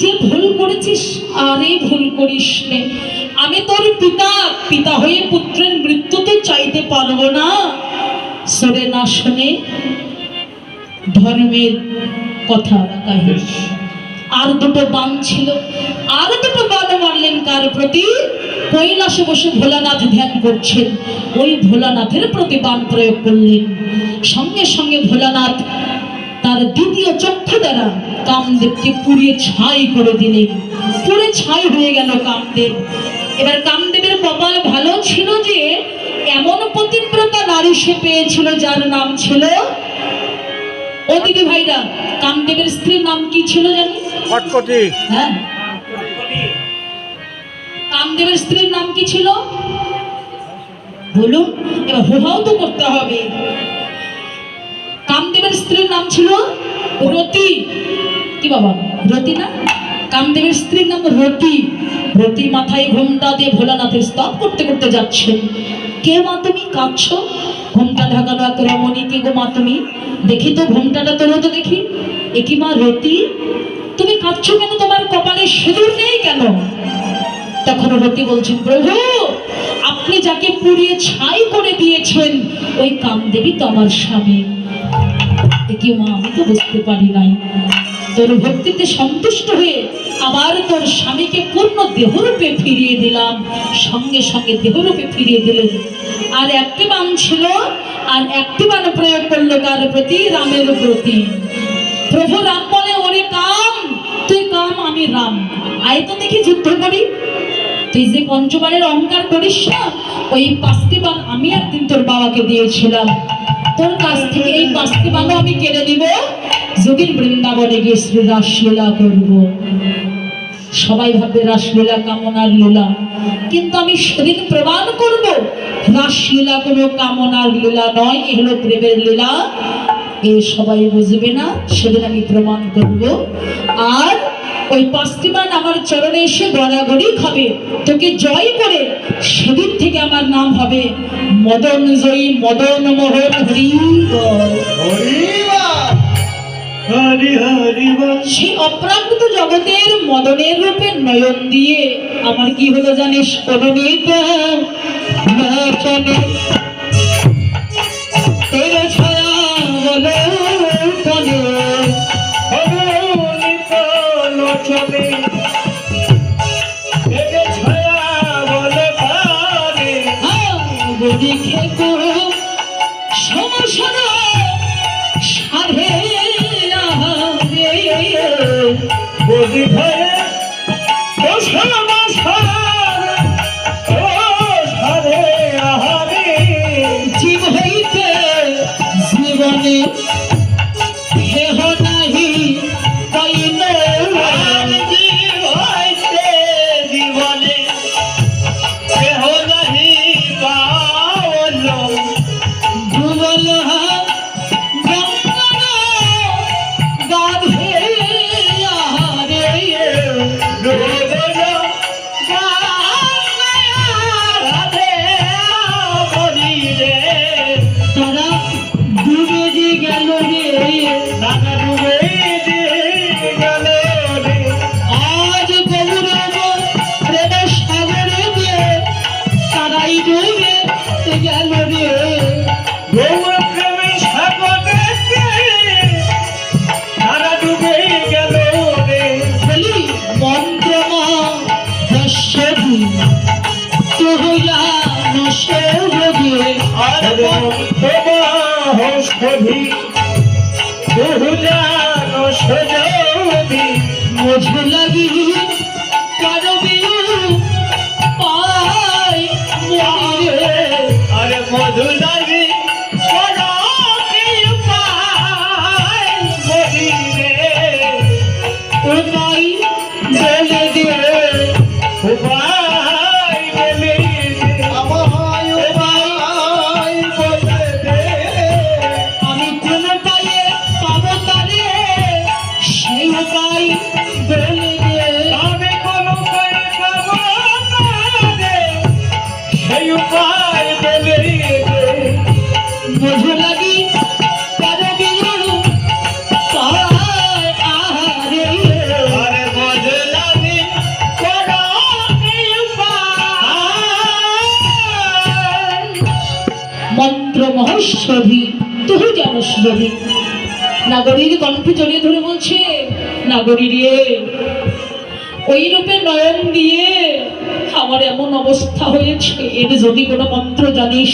যে ভুল করেছিস, আরে ভুল করিস নে। আমি তোর পিতা পিতা হয়ে পুত্রের মৃত্যু তো চাইতে পারব না। সরে না শুনে ধর্মের কথা আর দুটো বান ছিল। আর দুটো বান মারলেন কার প্রতি? কৈলাসে বসে ভোলানাথ ধ্যান করছেন। ওই ভোলানাথের প্রতি বান প্রয়োগ করলেন। সঙ্গে সঙ্গে ভোলানাথ তার দ্বিতীয় চক্ষু দ্বারা কামদেবকে পুড়িয়ে ছাই করে দিলেন পুড়ে ছাই হয়ে গেল কামদেব। এবার কামদেবের কপাল ভালো ছিল যে এমন পতিব্রতা নারী সে পেয়েছিল যার নাম ছিল? ও দিদি ভাইরা কামদেবের স্ত্রীর নাম কি ছিল খটখটি হ্যাঁ। কামদেবের স্ত্রীর নাম কি ছিল? বলুন এবার হুহাও তো করতে হবে। কামদেবের স্ত্রীর নাম ছিল রতি। কি বাবা? রতি না? কামদেবের স্ত্রীর নাম রতি। রতি মাথায় ঘোমটা দিয়ে ভোলানাথের স্তব করতে করতে যাচ্ছেন কে মা তুমি? কাঁদছ? ঘোমটা ঢাকানো এক রমণী। কে গো মা তুমি? দেখি তো ঘোমটাটা তোলো তো দেখি। এ কি মা রতি? তুমি কাঁদছো কেন? তোমার কপালে সিঁদুর নেই কেন? তখন রতি বলছেন প্রভু, আপনি যাকে পুড়িয়ে ছাই করে দিয়েছেন, ওই কামদেবী তো আমার স্বামী। কি মা, আমি তো বুঝতে পারি নাই। তোর ভক্তিতে সন্তুষ্ট হয়ে আবার তোর স্বামীকে পূর্ণ দেহরূপে ফিরিয়ে দিলাম। সঙ্গে সঙ্গে দেহরূপে ফিরিয়ে দিলেন আর একটি বান ছিল, আর একটি বান প্রয়োগ করল কার প্রতি? রামের প্রতি। প্রভু রাম বলে, ওরে কাম, তুই কাম আমি রাম। আয় তো দেখি যুদ্ধ করি। তুই যে পঞ্চবারের অহংকার করিস না, ওই পাঁচটি বান আমি একদিন তোর বাবাকে দিয়েছিলাম। তোর কাছ থেকে এই পাঁচটি বানও আমি কেড়ে নিব। যদি বৃন্দাবনে গিয়ে শ্রী রাসলীলা করব। সবাই ভাবে রাসলীলা কামনার লীলা। কিন্তু আমি সেদিন প্রমাণ করব, রাসলীলা কোনো কামনার লীলা নয়, এ হলো প্রেমের লীলা। এ সবাই বুঝবে না, সেদিন আমি প্রমাণ করব। আর ওই পাঁচটি মান আমার চরণে এসে গড়াগড়ি খাবে। তোকে জয় করে থেকে আমার নাম হবে মদন জয়ী মদন মোহন হরি সেই অপ্রাকৃত জগতের মদনের রূপে নয়ন দিয়ে আমার কি হলো জানিস? অনুমিত নাচনে Hey! তোমা হস্তি বহুজান সজবি মুঝে লাগি নাগরী রে, ওই রূপে নয়ন দিয়ে আমার এমন অবস্থা হয়েছে। এর যদি কোনো মন্ত্র জানিস,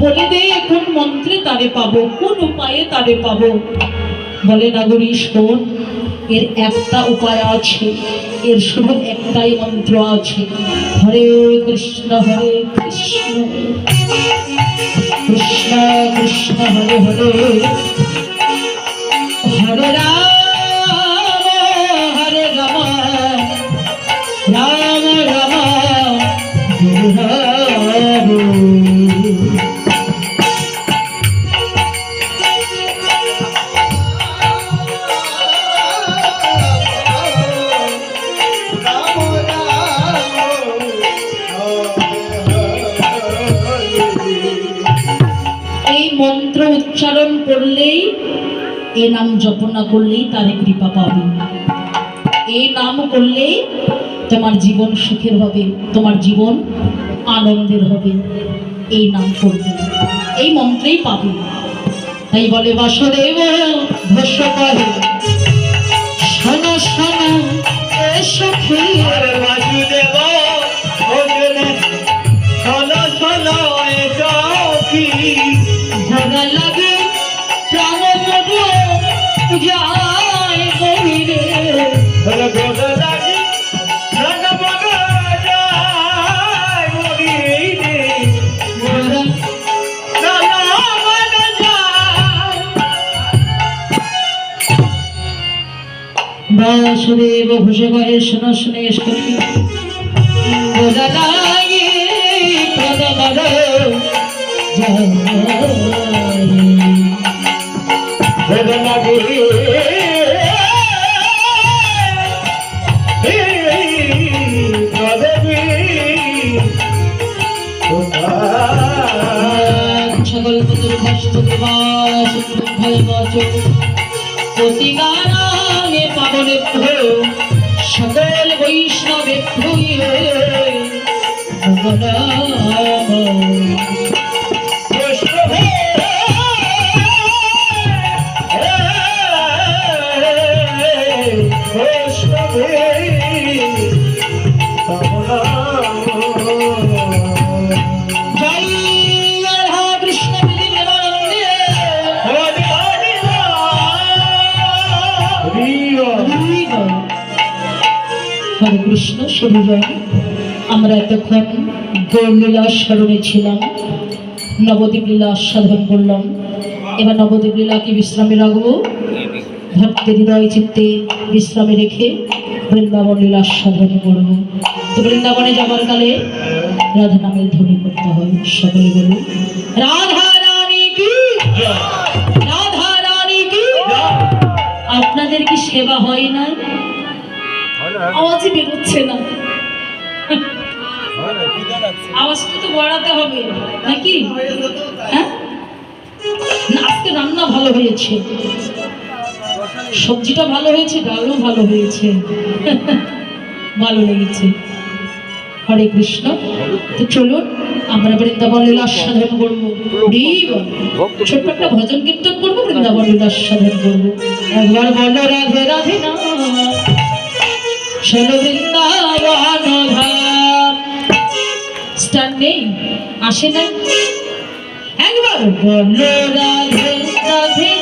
বলে দে কোন মন্ত্রে তারে পাবো, কোন উপায়ে তারে পাবো। বলে, নাগরী, শোন, এর একটা উপায় আছে, এর শুধু একটাই মন্ত্র আছে। হরে কৃষ্ণ হরে কৃষ্ণ। কৃষ্ণ কৃষ্ণ, হরে হরে। মন্ত্র উচ্চারণ করলেই এ নাম জপনা করলেই তারে কৃপা পাবে। এই নাম করলেই তোমার জীবন সুখের হবে, তোমার জীবন আনন্দের হবে। এই নাম করবে। এই মন্ত্রেই পাবে। তাই বলে, বাসুদেব ঘোষ করে শোন বাসুদেব কহে শোনো শুনে তোমার সকল পুতুল ভস্ত পাবনে ভয় সকল বৈষ্ণবে ভুয়ে কৃষ্ণ জয় আমরা এতক্ষণ গৌরলীলা স্মরণে ছিলাম নবদ্বীপ লীলা আস্বাদন করলাম। এবার নবদ্বীপ লীলাকে বিশ্রামে রাখব। ভক্তের হৃদয় চিত্তে বিশ্রামে রেখে বৃন্দাবন লীলা আস্বাদন করব। তো বৃন্দাবনে যাবার কালে রাধা নামের ধ্বনি করতে হয়, সকলে বলুন রাধা রানী কি? রাধা রানী কি? আপনাদের কি সেবা হয় না আওয়াজই বেরোচ্ছে না। আওয়াজটা তো বাড়াতে হবে নাকি? হ্যাঁ? আজকে রান্না ভালো হয়েছে। সবজিটা ভালো হয়েছে ডালও ভালো হয়েছে। ভালো লেগেছে। হরে কৃষ্ণ। তো চলুন আমরা বৃন্দাবন লীলা আস্বাদন করব। ছোট্ট একটা ভজন কীর্তন করব বৃন্দাবন লীলা আস্বাদন করব। একবার বলো রাধে রাধে না। স্টার নেই আসে না। একবার বলো রাধে রাধে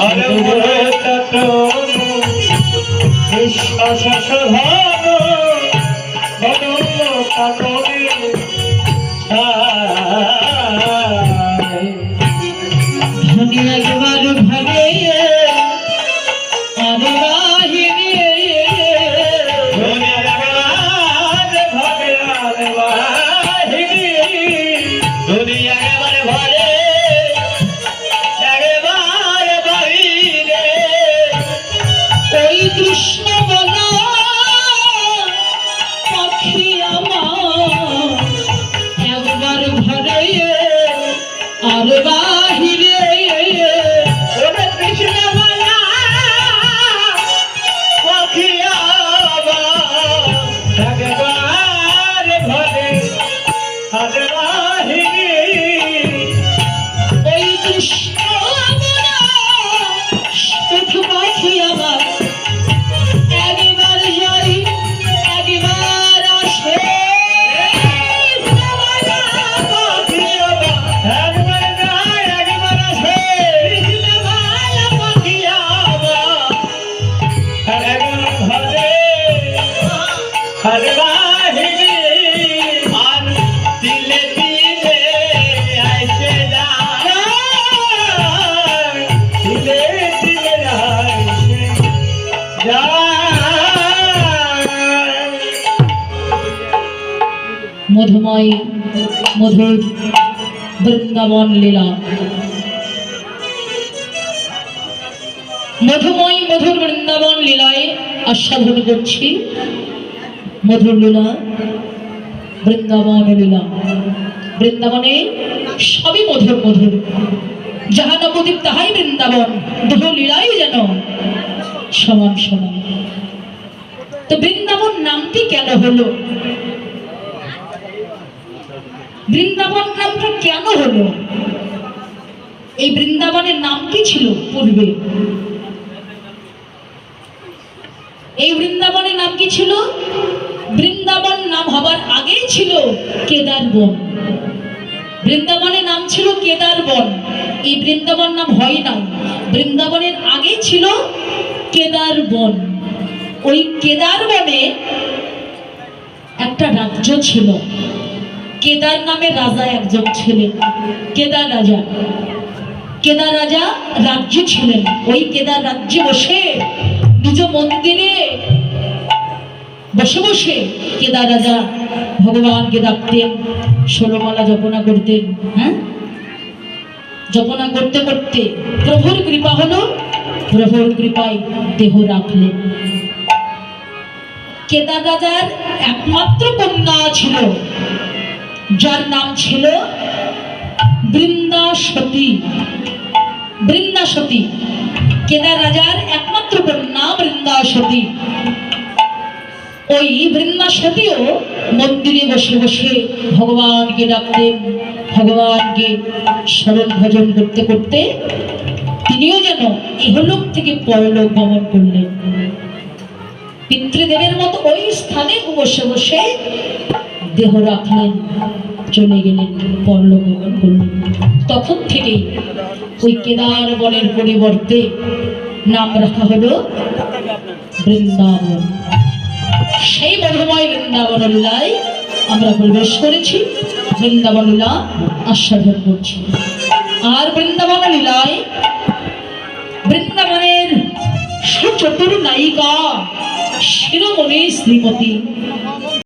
আরে মোরে তটন বিশ্বাস বদম কাটনে পাখি আমার বৃন্দাবন লীলা। মধুময় মধুর বৃন্দাবন লীলায় আস্বাদন করছি। মধুর লীলা, বৃন্দাবন লীলা। বৃন্দাবনে সবই মধুর মধুর। যাহা নবদ্বীপ তাহাই বৃন্দাবন। দুটো লীলাই যেন সমান সমান। তো বৃন্দাবন নামটি কেন হলো? বৃন্দাবন নামটা কেন হলো? এই বৃন্দাবনের নাম কি ছিল পূর্বে? এই বৃন্দাবনের নাম কি ছিল? বৃন্দাবন নাম হবার আগেই ছিল কেদার বন বৃন্দাবনের নাম ছিল কেদার বন এই বৃন্দাবন নাম হয় নাই। বৃন্দাবনের আগে ছিল কেদার বন ওই কেদার বনে একটা রাজ্য ছিল। কেদার নামে রাজা একজন ছিলেন। কেদার রাজা। কেদার রাজা রাজ্যে ছিলেন। ওই কেদার রাজ্যে বসে, নিজ মন্দিরে বসে বসে কেদার রাজা ভগবানকে ডাকতেন, ষোলমালা জপনা করতেন হ্যাঁ? জপনা করতে করতে প্রভুর কৃপা হলো, প্রভুর কৃপায় দেহ রাখলেন কেদার রাজার একমাত্র কন্যা ছিল। যার নাম ছিল বৃন্দাসতী। বৃন্দাসতী। কেদার রাজার একমাত্র কন্যা বৃন্দাসতী। ওই বৃন্দাসতীও মন্দিরে বসে বসে ভগবানকে ডাকতেন ভগবানকে স্মরণ ভজন করতে করতে তিনিও যেন ইহলোক থেকে পরলোক গমন করলেন। পিতৃদেবের মতো ওই স্থানে বসে বসে দেহ রাখলেন চলে গেলেন, পরলোক গমন করলেন। তখন থেকেই ওই কেদার বনের পরিবর্তে নাম রাখা হলো বৃন্দাবন। সেই মধুময় বৃন্দাবন লীলায় আমরা প্রবেশ করেছি বৃন্দাবন লীলা আস্বাদন করছি। আর বৃন্দাবন লীলায় বৃন্দাবনের সুচতুর নায়িকা শিরোমণি শ্রীমতী